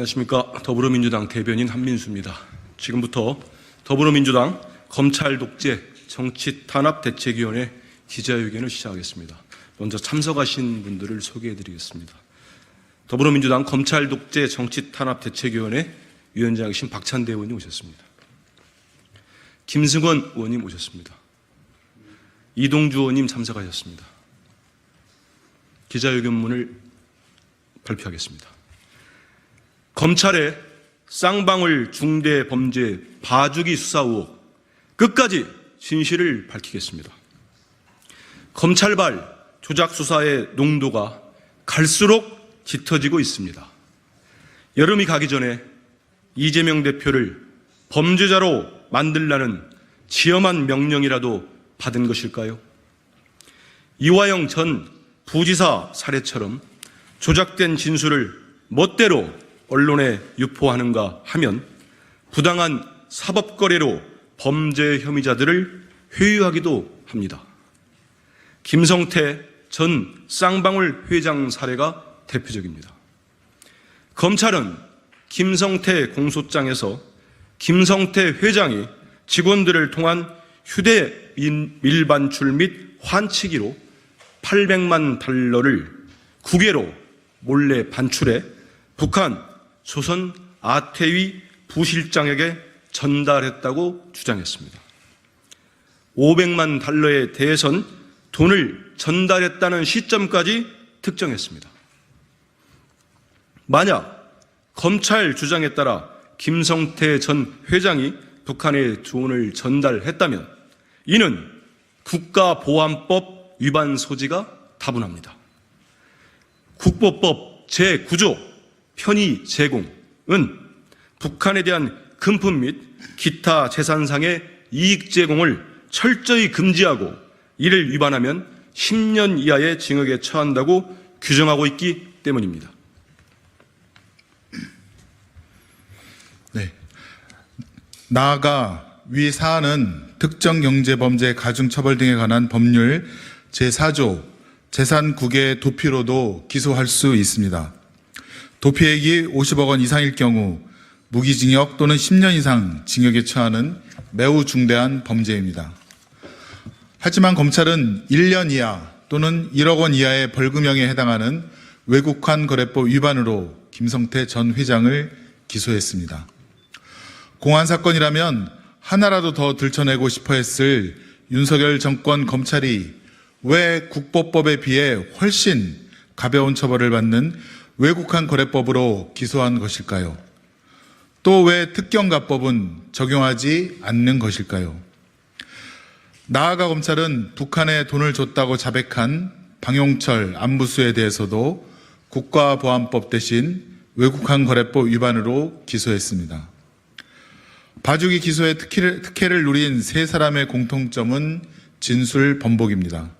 안녕하십니까. 더불어민주당 대변인 한민수입니다. 지금부터 더불어민주당 검찰 독재 정치 탄압 대책위원회 기자회견을 시작하겠습니다. 먼저 참석하신 분들을 소개해 드리겠습니다. 더불어민주당 검찰 독재 정치 탄압 대책위원회 위원장이신 박찬대 의원님 오셨습니다. 김승원 의원님 오셨습니다. 이동주 의원님 참석하셨습니다. 기자회견문을 발표하겠습니다. 검찰의 쌍방울 중대 범죄 봐주기 수사 의혹 끝까지 진실을 밝히겠습니다. 검찰발 조작 수사의 농도가 갈수록 짙어지고 있습니다. 여름이 가기 전에 이재명 대표를 범죄자로 만들라는 지엄한 명령이라도 받은 것일까요? 이화영 전 부지사 사례처럼 조작된 진술을 멋대로 언론에 유포하는가 하면 부당한 사법거래로 범죄 혐의자들을 회유하기도 합니다. 김성태 전 쌍방울 회장 사례가 대표적입니다. 검찰은 김성태 공소장에서 김성태 회장이 직원들을 통한 휴대 밀반출 및 환치기로 800만 달러를 국외로 몰래 반출해 북한 조선 아태위 부실장에게 전달했다고 주장했습니다. 500만 달러에 대해선 돈을 전달했다는 시점까지 특정했습니다. 만약 검찰 주장에 따라 김성태 전 회장이 북한에 돈을 전달했다면 이는 국가보안법 위반 소지가 다분합니다. 국보법 제9조 편의 제공은 북한에 대한 금품 및 기타 재산상의 이익 제공을 철저히 금지하고 이를 위반하면 10년 이하의 징역에 처한다고 규정하고 있기 때문입니다. 네. 나아가 위 사안은 특정 경제범죄 가중처벌 등에 관한 법률 제4조 재산국의 도피로도 기소할 수 있습니다. 도피액이 50억 원 이상일 경우 무기징역 또는 10년 이상 징역에 처하는 매우 중대한 범죄입니다. 하지만 검찰은 1년 이하 또는 1억 원 이하의 벌금형에 해당하는 외국환 거래법 위반으로 김성태 전 회장을 기소했습니다. 공안 사건이라면 하나라도 더 들춰내고 싶어 했을 윤석열 정권 검찰이 왜 국보법에 비해 훨씬 가벼운 처벌을 받는 외국한 거래법으로 기소한 것일까요? 또 왜 특경가법은 적용하지 않는 것일까요? 나아가 검찰은 북한에 돈을 줬다고 자백한 방용철 안부수에 대해서도 국가보안법 대신 외국한 거래법 위반으로 기소했습니다. 봐주기 기소의 특혜를, 특혜를 누린 세 사람의 공통점은 진술 번복입니다.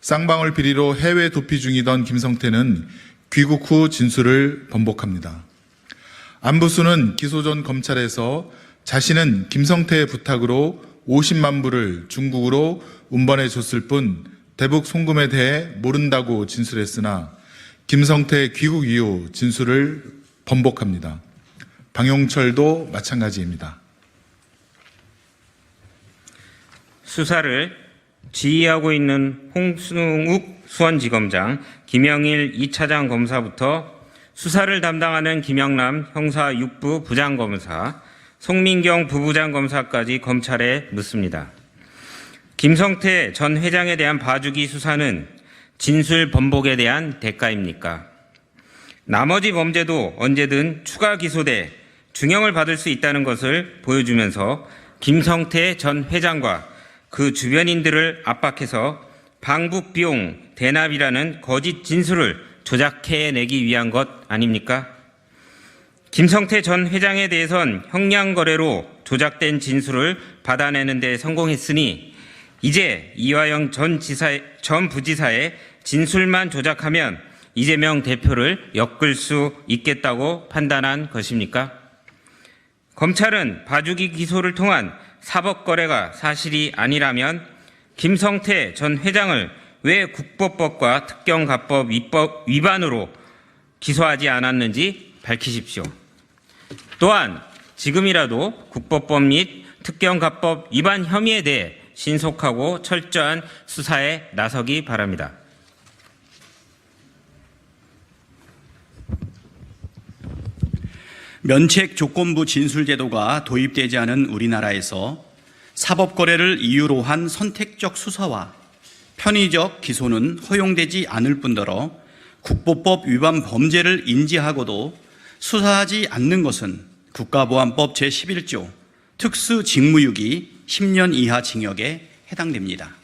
쌍방울 비리로 해외 도피 중이던 김성태는 귀국 후 진술을 번복합니다. 안부수는 기소 전 검찰에서 자신은 김성태의 부탁으로 50만 불을 중국으로 운반해 줬을 뿐 대북 송금에 대해 모른다고 진술했으나 김성태 귀국 이후 진술을 번복합니다. 방용철도 마찬가지입니다. 수사를 지휘하고 있는 홍승욱 수원지검장, 김영일 2차장 검사부터 수사를 담당하는 김영남 형사 6부 부장검사, 송민경 부부장 검사까지 검찰에 묻습니다. 김성태 전 회장에 대한 봐주기 수사는 진술 번복에 대한 대가입니까? 나머지 범죄도 언제든 추가 기소돼 중형을 받을 수 있다는 것을 보여주면서 김성태 전 회장과 그 주변인들을 압박해서 방북 비용 대납이라는 거짓 진술을 조작해내기 위한 것 아닙니까? 김성태 전 회장에 대해선 형량 거래로 조작된 진술을 받아내는 데 성공했으니 이제 이화영 전 지사, 전 부지사의 진술만 조작하면 이재명 대표를 엮을 수 있겠다고 판단한 것입니까? 검찰은 봐주기 기소를 통한 사법거래가 사실이 아니라면 김성태 전 회장을 왜 국보법과 특경가법 위법 위반으로 기소하지 않았는지 밝히십시오. 또한 지금이라도 국법법 및 특경가법 위반 혐의에 대해 신속하고 철저한 수사에 나서기 바랍니다. 면책 조건부 진술 제도가 도입되지 않은 우리나라에서 사법 거래를 이유로 한 선택적 수사와 편의적 기소는 허용되지 않을 뿐더러 국보법 위반 범죄를 인지하고도 수사하지 않는 것은 국가보안법 제11조 특수 직무유기 10년 이하 징역에 해당됩니다.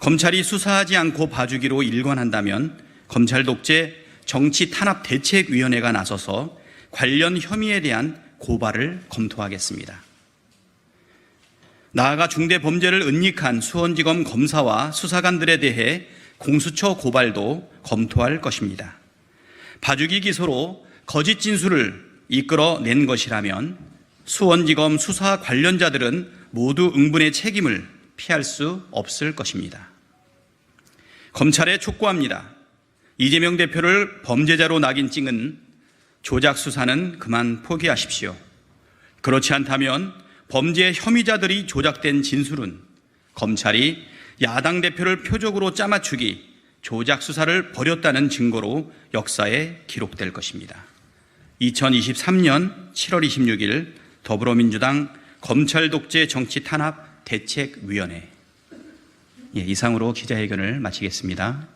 검찰이 수사하지 않고 봐주기로 일관한다면 검찰 독재 정치 탄압 대책위원회가 나서서 관련 혐의에 대한 고발을 검토하겠습니다. 나아가 중대 범죄를 은닉한 수원지검 검사와 수사관들에 대해 공수처 고발도 검토할 것입니다. 봐주기 기소로 거짓 진술을 이끌어 낸 것이라면 수원지검 수사 관련자들은 모두 응분의 책임을 피할 수 없을 것입니다. 검찰에 촉구합니다. 이재명 대표를 범죄자로 낙인 찍은 조작 수사는 그만 포기하십시오. 그렇지 않다면 범죄 혐의자들이 조작된 진술은 검찰이 야당 대표를 표적으로 짜맞추기 조작 수사를 벌였다는 증거로 역사에 기록될 것입니다. 2023년 7월 26일 더불어민주당 검찰 독재 정치 탄압 대책위원회 예, 이상으로 기자회견을 마치겠습니다.